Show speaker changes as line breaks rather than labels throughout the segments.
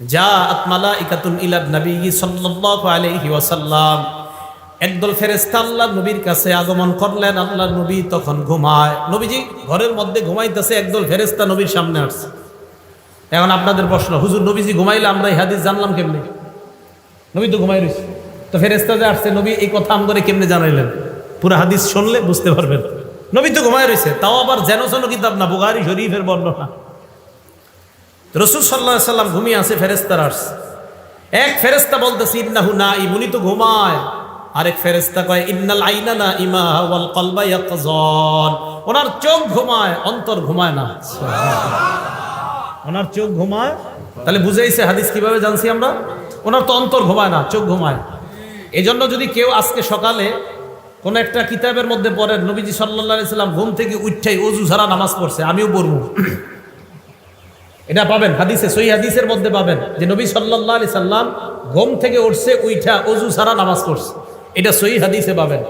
যা আত্মালা নবী ফেরেশতা আল্লাহ নবীর কাছে করলেন আল্লাহ নবী তখন ঘুমায়। নবীজি ঘরের মধ্যে ঘুমাইতেছে, একদল ফেরেশতা নবীর সামনে আসছে। এখন আপনাদের প্রশ্ন, হুজুর নবীজি ঘুমাইলে আমরা এই হাদিস জানলাম কেমনে? নবী তো ঘুমাই রয়েছে। তো ফেরেস্তা যে আসছে, নবী এই কথা আমগরে কেমনে জানাইলেন? পুরো হাদিস শুনলে বুঝতে পারবেন। নবী তো ঘুমাই রয়েছে, তাও আবার যেন যেন কিতাব না বুগারি শরীফের বর্ণনা। রসুল সাল্লাহ সাল্লাম ঘুমিয়ে আছে ফেরেস্তার আসছে এক ফেরেস্তা বলতেছে, ইন্নাহু না ইমুনি তো ঘুমায়। আরেক ফেরেস্তা কয়, ইন্নাল আইনা না ইমা ওয়াল কলবা ইয়াকজন ওনার চোখ ঘুমায়, অন্তর ঘুমায় না। ওনার চোখ ঘুমায়। তাহলে বুঝাইছে হাদিস কীভাবে জানছি আমরা? ওনার তো অন্তর ঘুমায় না, চোখ ঘুমায়। এই জন্য যদি কেউ আজকে সকালে কোন একটা কিতাবের মধ্যে পড়েন, নবীজি সাল্লাহ সাল্লাম ঘুম থেকে উঠছেই অজু ছাড়া নামাজ পড়ছে, আমিও পড়ব। এটা পাবেন, হাদিসে সই হাদিসের মধ্যে পাবেন যে নবী সাল্লাহ আলি সাল্লাম ঘুম থেকে উঠছে, উইঠা অজু ছাড়া নামাজ পড়ছে। এটা সই হাদিসে পাবেন।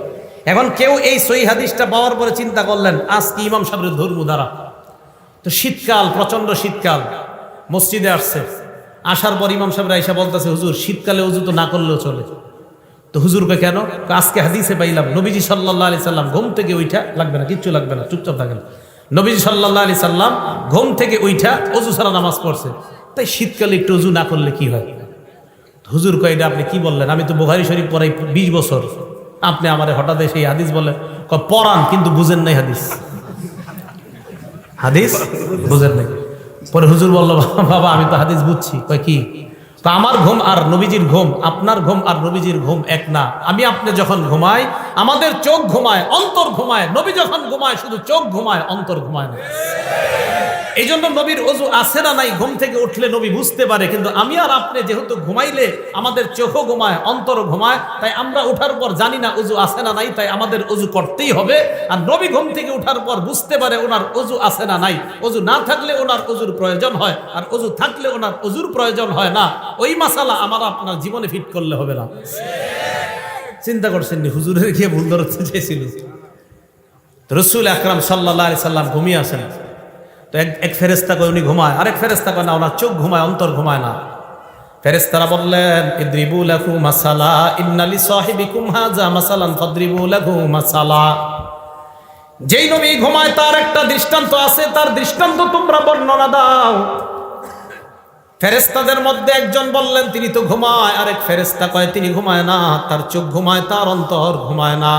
এখন কেউ এই সই হাদিসটা পাওয়ার পরে চিন্তা করলেন আজ কি ইমাম সাহেবের ধর্ম দ্বারা। তো শীতকাল প্রচণ্ড শীতকাল, মসজিদে আসছে। আসার পর ইমাম সাহেব আইসা বলতেছে, হুজুর, শীতকালে উজু তো না করলেও চলে। তো হুজুরকে কেন? আজকে হাদিসে পাইলাম, নবীজি সাল্লাহ আলি সাল্লাম ঘুম থেকে উইঠা, লাগবে না, কিচ্ছু লাগবে না, চুপচাপ থাকেন। নবীজি সাল্লাহ আলি সাল্লাম ঘুম থেকে উইঠা অজু সারা নামাজ পড়ছে। তাই শীতকালে একটু অজু না করলে কি হয়? হুজুর কয়টা আপনি কি বললেন? আমি তো বুহারি শরীফ পড়াই বিশ বছর। আপনি আমার হঠাৎ সেই হাদিস বলে কয়, পড়ান কিন্তু বুঝেন নাই হাদিস। হাদিস? বুঝেন নাই। পরে হুজুর বলল বাবা আমি তো হাদিস বুঝছি। কয় কি? তো আমার ঘুম আর নবীজির ঘুম, আপনার ঘুম আর নবীজির ঘুম এক না। আমি আপনি যখন ঘুমাই, আমাদের চোখ ঘুমায়, অন্তর ঘুমায়, নবী যখন ঘুমায়, শুধু চোখ ঘুমায়, অন্তর ঘুমায় না। এই জন্য নবীর অজু আছে না নাই? ঘুম থেকে উঠলে নবী বুঝতে পারে, কিন্তু আমি আর আপনি যেহেতু ঘুমাইলে আমাদের চোখও ঘুমায়, অন্তর ঘুমায়, তাই আমরা উঠার পর জানি না অজু আছে না নাই, তাই আমাদের অজু করতেই হবে। আর নবী ঘুম থেকে উঠার পর বুঝতে পারে ওনার অজু আছে না নাই। অজু না থাকলে ওনার অজুর প্রয়োজন হয়, আর অজু থাকলে ওনার অজুর প্রয়োজন হয় না। ওই মাসালা আমার আপনার জীবনে ফিট করলে হবে না। চিন্তা করছেন হুজুরের গিয়ে ভুল ধরতে চেয়েছিল রসুল আকরাম সাল্লাহ সাল্লাম ঘুমিয়ে আসেন। তো এক এক ফেরেস্তা কয়, উনি ঘুমায়। আরেক ফেরেস্তা কয়, না, ওনার চোখ ঘুমায়, অন্তর ঘুমায় না। ফেরেস্তারা বললেন, ইদ্রিবু লাহু মাসালা ইন্নালি সাহিবিকুম হাজা মাসালান ফাদ্রিবু লাহু মাসালা। যেই নবী ঘুমায়, তার একটা দৃষ্টান্ত আছে, তার দৃষ্টান্ত তোমরা বর্ণনা দাও। ফেরেস্তাদের মধ্যে একজন বললেন, তিনি তো ঘুমায়। আরেক ফেরেস্তা কয়, তিনি ঘুমায় না, তার চোখ ঘুমায়, তার অন্তর ঘুমায় না।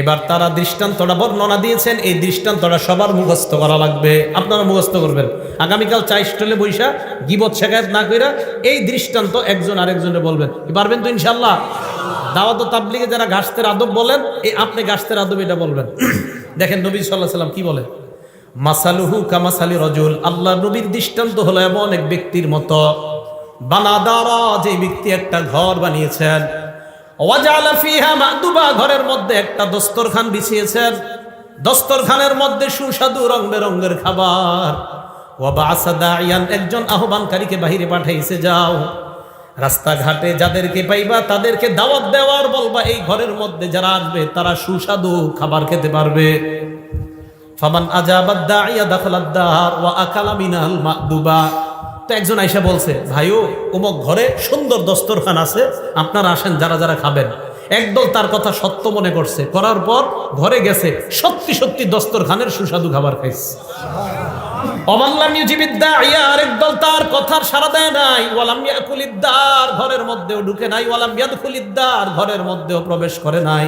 এবার তারা দৃষ্টান্তটা বর্ণনা দিয়েছেন, এই দৃষ্টান্তটা সবার মুখস্থ করা লাগবে। আপনারা মুখস্থ করবেন। আগামীকাল চাই স্টলে বৈশা গিবত শেখায়ত না কইরা এই দৃষ্টান্ত একজন আরেকজনে বলবেন। পারবেন তো ইনশাল্লাহ দাওয়াত তাবলিগে যারা গাছতের আদব বলেন, এই আপনি গাছতের আদব এটা বলবেন। দেখেন নবী সাল্লাহ সাল্লাম কি বলে? মাসালুহু কামাসালি রজুল, আল্লাহ নবীর দৃষ্টান্ত হলো এমন এক ব্যক্তির মতো। বানাদারা যে ব্যক্তি একটা ঘর বানিয়েছেন ঘরের মধ্যে একটা দস্তরখান বিছিয়েছেন। দস্তরখানের মধ্যে সুস্বাদু রং বেরঙ্গের খাবার ওয়াবাসা দাইয়ান একজন আহ্বানকারীকে বাহিরে পাঠাইছে, যাও। রাস্তাঘাটে যাদেরকে পাইবা, তাদেরকে দাওয়াত দেওয়ার বলবা, এই ঘরের মধ্যে যারা আসবে, তারা সুস্বাদু খাবার খেতে পারবে। ফামান আজাবাদ দাইয়া দাখালাদ দার, ওয়া আকালা মিনাল মাদুবা। তো একজন আইসা বলছে, ভাইও অমুক ঘরে সুন্দর দস্তরখান আছে, আপনারা আসেন, যারা যারা খাবেন। একদল তার কথা সত্য মনে করছে। করার পর ঘরে গেছে, সত্যি সত্যি দস্তরখানের সুস্বাদু খাবার খাইছে। তার কথার ঘরের মধ্যেও নাই। ঘরের মধ্যেও প্রবেশ করে নাই।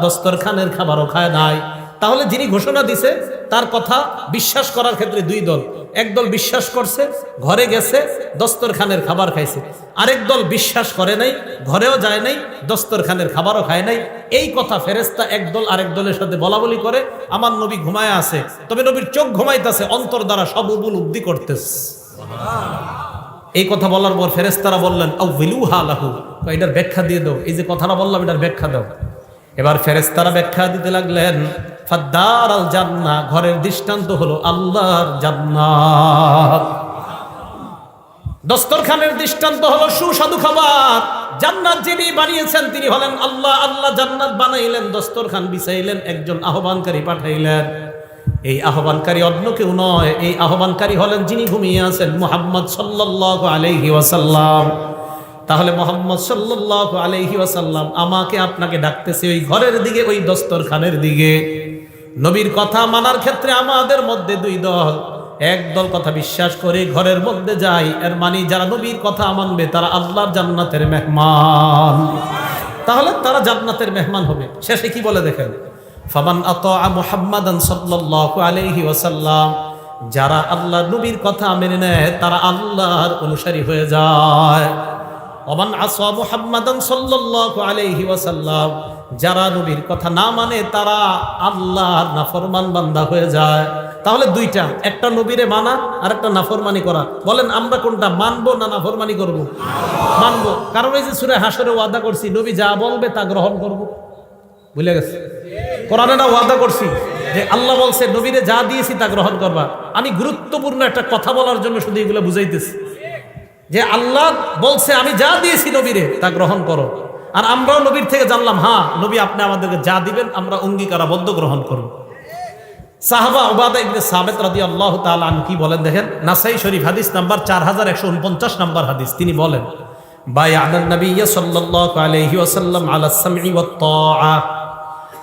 দস্তরখানের খাবারও খায় নাই। তাহলে যিনি ঘোষণা দিছে তার কথা বিশ্বাস করার ক্ষেত্রে দুই দল। একদল বিশ্বাস করছে, ঘরে গেছে, দস্তরখানের খাবার খাইছে। আরেক দল বিশ্বাস করে নাই, ঘরেও যায় নাই, দস্তরখানের খাবারও খায় নাই। এই কথা ফেরেস্তা একদল আরেক দলের সাথে বলা বলি করে, আমার নবী ঘুমায় আছে, তবে নবীর চোখ ঘুমাইতেছে, অন্তর দ্বারা সব উবুল উপলব্ধি করতেছে। এই কথা বলার পর ফেরেস্তারা বললেন ও হালাহু এটার ব্যাখ্যা দিয়ে দাও। এই যে কথাটা বললাম, এটার ব্যাখ্যা দাও। এবার ফেরেস্তারা ব্যাখ্যা দিতে লাগলেন ফাদ্দার আল জান্না ঘরের দৃষ্টান্ত হলো আল্লাহর জান্নাত। দস্তরখানের দৃষ্টান্ত হলো সুস্বাদু খাবার। জান্নাত যিনি বানিয়েছেন, তিনি হলেন আল্লাহ। আল্লাহ জান্নাত বানাইলেন, দস্তরখান বিছাইলেন, একজন আহ্বানকারী পাঠাইলেন। এই আহ্বানকারী অন্য কেউ নয়, এই আহ্বানকারী হলেন যিনি ঘুমিয়ে আছেন, মোহাম্মদ সাল্লাল্লাহু আলাইহি ওয়াসাল্লাম। তাহলে মোহাম্মদ সাল্লাল্লাহু আলাইহি ওয়াসাল্লাম আমাকে আপনাকে ডাকতেছে ওই ঘরের দিকে, ওই দস্তরখানের দিকে। নবীর কথা মানার ক্ষেত্রে আমাদের মধ্যে দুই দল। এক দল কথা বিশ্বাস করে ঘরের মধ্যে যায় এর মানে যারা নবীর কথা মানবে, তারা আল্লাহর জান্নাতের মেহমান। তাহলে তারা জান্নাতের মেহমান হবে। শেষে কি বলে দেখেন? ফামান আতা মুহাম্মাদান সাল্লাল্লাহু আলাইহি ওয়াসাল্লাম, যারা আল্লাহ নবীর কথা মেনে নেয়, তারা আল্লাহর অনুসারী হয়ে যায়। ওমান আসা মুহাম্মাদান সাল্লাল্লাহু আলাইহি যারা নবীর কথা না মানে তারা আল্লাহর নাফরমান বান্দা হয়ে যায়। তাহলে দুইটা, একটা নবীরে মানা আর একটা নাফরমানি করা। বলেন, আমরা কোনটা, মানবো না নাফরমানি করব? মানবো। কারণ এই যে সুরে হাসরে ওয়াদা করছি, নবী যা বলবে তা গ্রহণ করব। ভুলে গেছে? কোরআনে না ওয়াদা করছি যে আল্লাহ বলছে, নবীরে যা দিয়েছি তা গ্রহণ করবা। আমি গুরুত্বপূর্ণ একটা কথা বলার জন্য শুধু এগুলো বুঝাইতেছি। যে আল্লাহ বলছে, আমি যা দিয়েছি নবীরে, তা গ্রহণ করো। আর আমরাও নবীর থেকে জানলাম হ্যাঁ নবী আপনি আমাদেরকে যা দিবেন, আমরা অঙ্গীকারাবদ্ধ গ্রহণ করব। সাহাবা ওবাদা ইবনে সাবেত রাদি আল্লাহ তাআলা কি বলেন দেখেন? নাসাই শরীফ হাদিস নাম্বার চার হাজার একশো উনপঞ্চাশ নাম্বার হাদিস। তিনি বলেন বাই আদান নবী সাল্লাল্লাহু আলাইহি ওয়াসাল্লাম আলা সামঈ তাআ।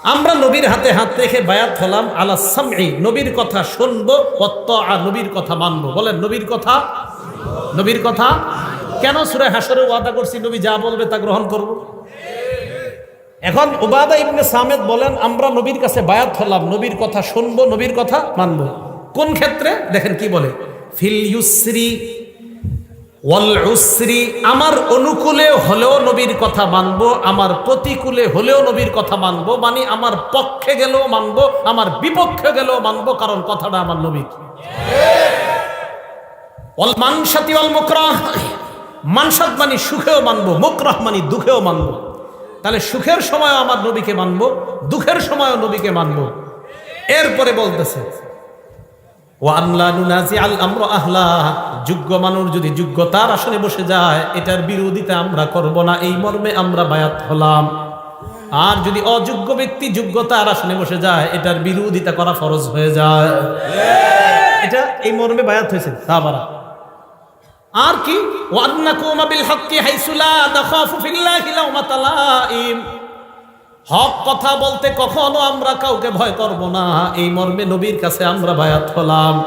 আমরা নবীর হাতে হাত রেখে বায়াত হলাম, আলা সামঈ, নবীর কথা শুনব, ওয়াত তাআ, নবীর কথা মানবো। বলেন, নবীর কথা? নবীর কথা? কেন সুরে হাসরে ওয়াদা করছি? নবী যা বলবে তা গ্রহণ করব। এখন ওবাদা ইবনে সামেদ বলেন, আমরা নবীর কাছে বায়াত হলাম, নবীর কথা শুনব, নবীর কথা মানব। কোন ক্ষেত্রে? দেখেন কি বলে, ফিল ইউসরি ওয়াল উসরি, আমার অনুকূলে হলেও নবীর কথা মানব, আমার প্রতিকূলে হলেও নবীর কথা মানব মানে আমার পক্ষে গেলেও মানব, আমার বিপক্ষে গেলেও মানব, কারণ কথাটা আমার নবীর। অল মানসাতি মুকরাহ মানসাত মানি সুখেও মানবো মুকরাহ মানে দুঃখেও মানবো। তাহলে সুখের সময় আমার নবীকে মানবো দুঃখের সময়ও নবীকে মানবো। এরপরে বলতেছে ও আল্লাহ আল আমর আহলা যোগ্য মানুষ যদি যোগ্যতার আসনে বসে যায় এটার বিরোধিতা আমরা করব না এই মর্মে আমরা বায়াত হলাম। আর যদি অযোগ্য ব্যক্তি যোগ্যতার আসনে বসে যায় এটার বিরোধিতা করা ফরজ হয়ে যায়। এটা এই মর্মে বায়াত হয়েছে সাহাবারা। লাউমাতা লাইম হক কথা বলতে কখনো আমরা কাউকে ভয় করব না। এই মর্মে নবীর কাছে আমরা বায়াত হলাম।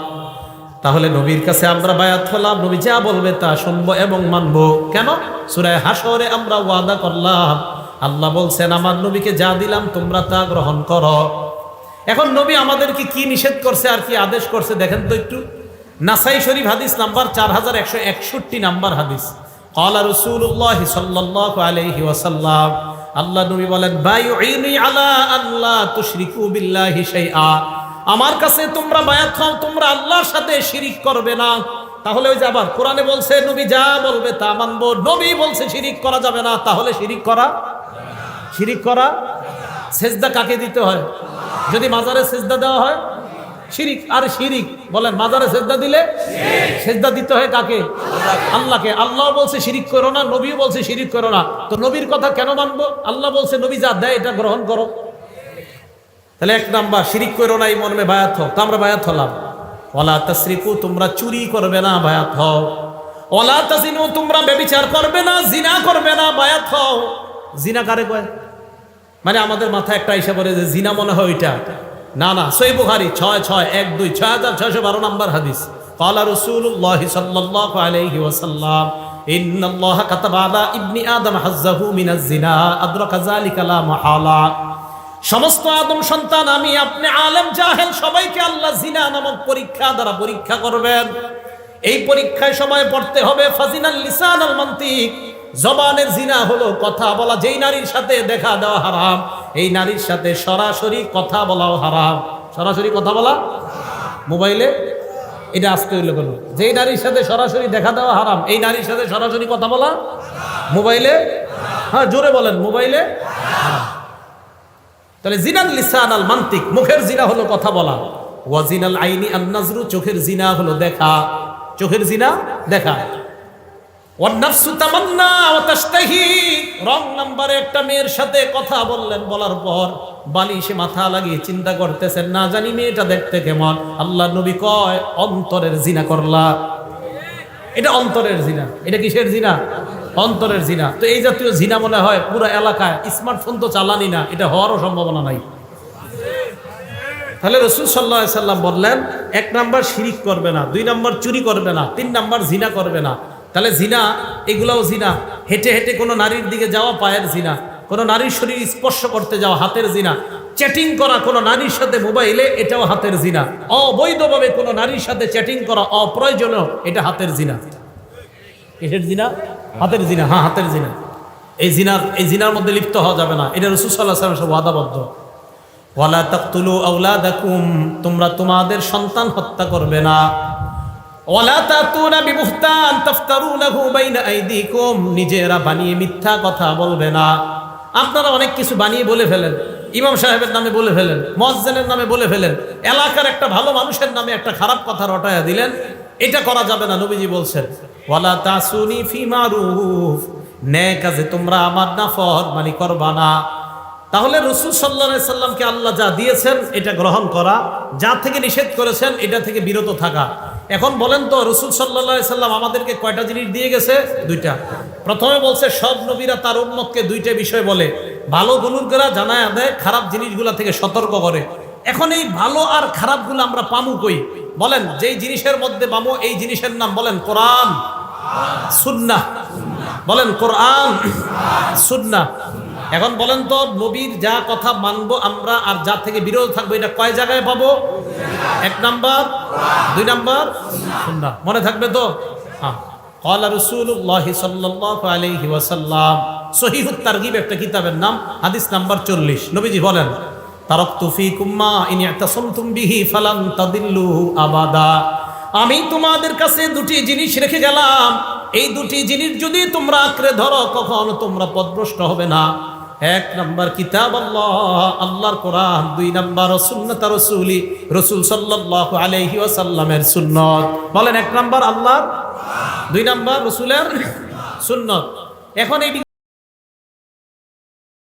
তাহলে নবীর কাছে আমরা বায়াত হলাম, নবী যা বলবে তা শুনব এবং মানবো। কেন? সুরায় হাসরে আমরা ওয়াদা করলাম। আল্লাহ বলছেন, আমার নবীকে যা দিলাম তোমরা তা গ্রহণ করো। এখন নবী আমাদেরকে কি নিষেধ করছে আর কি আদেশ করছে, দেখেন তো একটু। নাসাই শরীফ হাদিস নাম্বার চার হাজার একশো একষট্টি নাম্বার হাদিস। কলা রসুল্লাহ সাল্লাহ আলহি ওয়াসাল্লাম, আল্লাহ নবী বলেন আলা আল্লাহ তুশরিকু বিল্লাহি শাইআ। আমার কাছে তোমরা বায়াত খাও তোমরা আল্লাহর সাথে শিরিক করবে না। তাহলে ওই যে আবার কোরআনে বলছে, নবী যা বলবে তা মানবো, নবী বলছে শিরিক করা যাবে না। তাহলে শিরিক করা শিরিক করা, সেজদা কাকে দিতে হয়? যদি মাজারে সেজদা দেওয়া হয়? শিরিক আর শিরিক? বলেন মাজারে সেজদা দিলে? সেজদা দিতে হয় কাকে? আল্লাহকে। আল্লাহ বলছে শিরিক করো না নবীও বলছে শিরিক করো না। তো নবীর কথা কেন মানবো? আল্লাহ বলছে নবী যা দেয় এটা গ্রহণ করো। তাহলে এক নাম্বার শিরিক করো না এই মর্মে বায়াত হও। তো আমরা বায়াত হলাম। ওলা তসরিকু তোমরা চুরি করবে না বায়াত হও। ওলা তাসিনু তোমরা বেবিচার করবে না জিনা করবে না বায়াত হও। জিনা কারে কয়? মানে আমাদের মাথায় একটা হিসাব করে যে জিনা মনে হয় ওইটা। না না সই বুখারি ছয় ছয় এক দুই ছয় হাজার ছয়শো বারো নম্বর হাদিস قال رسول الله صلى الله عليه وسلم إن الله كتب على ابن آدم حظه من الزنا أدرك ذلك لا محالة সমস্ত আদম সন্তান আমি আপনি আলেম জাহেল সবাইকে আল্লাহ জিনা নামক পরীক্ষা দ্বারা পরীক্ষা করবেন এই পরীক্ষায় সময় পড়তে হবে ফাজিনাল লিসান আল মান্তিক জবানের জিনা হলো কথা বলা যেই নারীর সাথে দেখা দেওয়া হারাম এই নারীর সাথে সরাসরি কথা বলাও হারাম। সরাসরি কথা বলা? মোবাইলে? এটা আসতে হইল কেন? যেই নারীর সাথে সরাসরি দেখা দেওয়া হারাম, এই নারীর সাথে সরাসরি কথা বলা? মোবাইলে? হ্যাঁ জোরে বলেন, মোবাইলে? তাহলে জিনাল লিসান আল মান্তিক, মুখের জিনা হলো কথা বলা। ওয়াজিনাল আইনি আন্নাজরু, চোখের জিনা হলো দেখা। চোখের জিনা দেখা। বলার পর মাথা লাগিয়ে চিন্তা করতেছেন, না জানি দেখতে কেমন। আল্লাহ অন্তরের জিনা এটা কিসের জিনা? অন্তরের জিনা। তো এই জাতীয় জিনা মনে হয় পুরো এলাকায়, স্মার্টফোন তো চালানি না, এটা হওয়ারও সম্ভাবনা নাই। তাহলে রসুল সাল্লাহ সাল্লাম বললেন, এক নাম্বার শিরিক করবে না, দুই নাম্বার চুরি করবে না, তিন নাম্বার জিনা করবে না। তাহলে জিনা, এগুলাও জিনা। হেঁটে হেঁটে কোনো নারীর দিকে যাওয়া পায়ের জিনা। কোনো নারীর শরীর স্পর্শ করতে যাওয়া হাতের জিনা। চ্যাটিং করা কোনো নারীর সাথে মোবাইলে, এটাও হাতের জিনা। অবৈধভাবে কোনো নারীর সাথে চ্যাটিং করা অপ্রয়োজনীয়, এটা হাতের জিনা। কিসের জিনা? হাতের জিনা হ্যাঁ হাতের জিনা। এই জিনার এই জিনার মধ্যে লিপ্ত হওয়া যাবে না। এটা রসুল সাল্লাহ সাল্লাম সব ওয়াদাবদ্ধ। ওয়ালা তাকতুলু আওলাদাকুম, তোমরা তোমাদের সন্তান হত্যা করবে না। নিজেরা বানিয়ে মিথ্যা কথা বলবে না। আপনারা অনেক কিছু বানিয়ে বলে ফেলেন। ইমাম সাহেবের নামে বলে ফেলেন, মসজিদের নামে বলে ফেলেন, এলাকার একটা ভালো মানুষের নামে একটা খারাপ কথা রটায়া দিলেন। এটা করা যাবে না, নবীজি বলছেন, ওয়ালা তাসুনি ফি ন্যায় কাজে তোমরা আমার না ফরমানি করবা না। তাহলে রসুল সাল্লা সাল্লামকে আল্লাহ যা দিয়েছেন, এটা গ্রহণ করা, যা থেকে নিষেধ করেছেন, এটা থেকে বিরত থাকা। এখন বলেন তো, রসুল সাল্লা সাল্লাম আমাদেরকে কয়টা জিনিস দিয়ে গেছে? দুইটা। প্রথমে বলছে, সব নবীরা তার উন্মতকে দুইটা বিষয় বলে। ভালো বুলুরগেরা জানায় দেয় খারাপ জিনিসগুলা থেকে সতর্ক করে। এখন এই ভালো আর খারাপগুলো আমরা পামু কই? বলেন, যেই জিনিসের মধ্যে পামু, এই জিনিসের নাম বলেন কোরআন, সুন্নাহ। বলেন কোরআন, সুন্নাহ। এখন বলেন তো নবীর যা কথা মানবো আমরা আর যা থেকে বিরত থাকবো এটা কয় জায়গায় পাবো এক নাম্বার দুই নাম্বার সুন্নাহ মনে থাকবে তো হ্যাঁ قال رسول الله صلى الله عليه وسلم সহিহ তারগিব একটা কিতাবের নাম হাদিস নাম্বার 40 নবীজি বলেন তারাকতু ফিকুম মা ইন ইয়াতাসামতুম বিহি ফালান তাদিল্লু আবাদা আমি তোমাদের কাছে দুটি জিনিস রেখে গেলাম এই দুটি জিনিস যদি তোমরা আঁকড়ে ধরো কখনো তোমরা পদভ্রষ্ট হবে না এক নম্বর কিতাব আল্লাহ, আল্লাহর কোরআন, দুই নম্বর সুন্নত রসুলি, রসুল সাল্লাহ আলহি ওয়াসাল্লামের সুন্নত। বলেন এক নম্বর আল্লাহর, দুই নম্বর রসুলের সুন্নত। এখন এই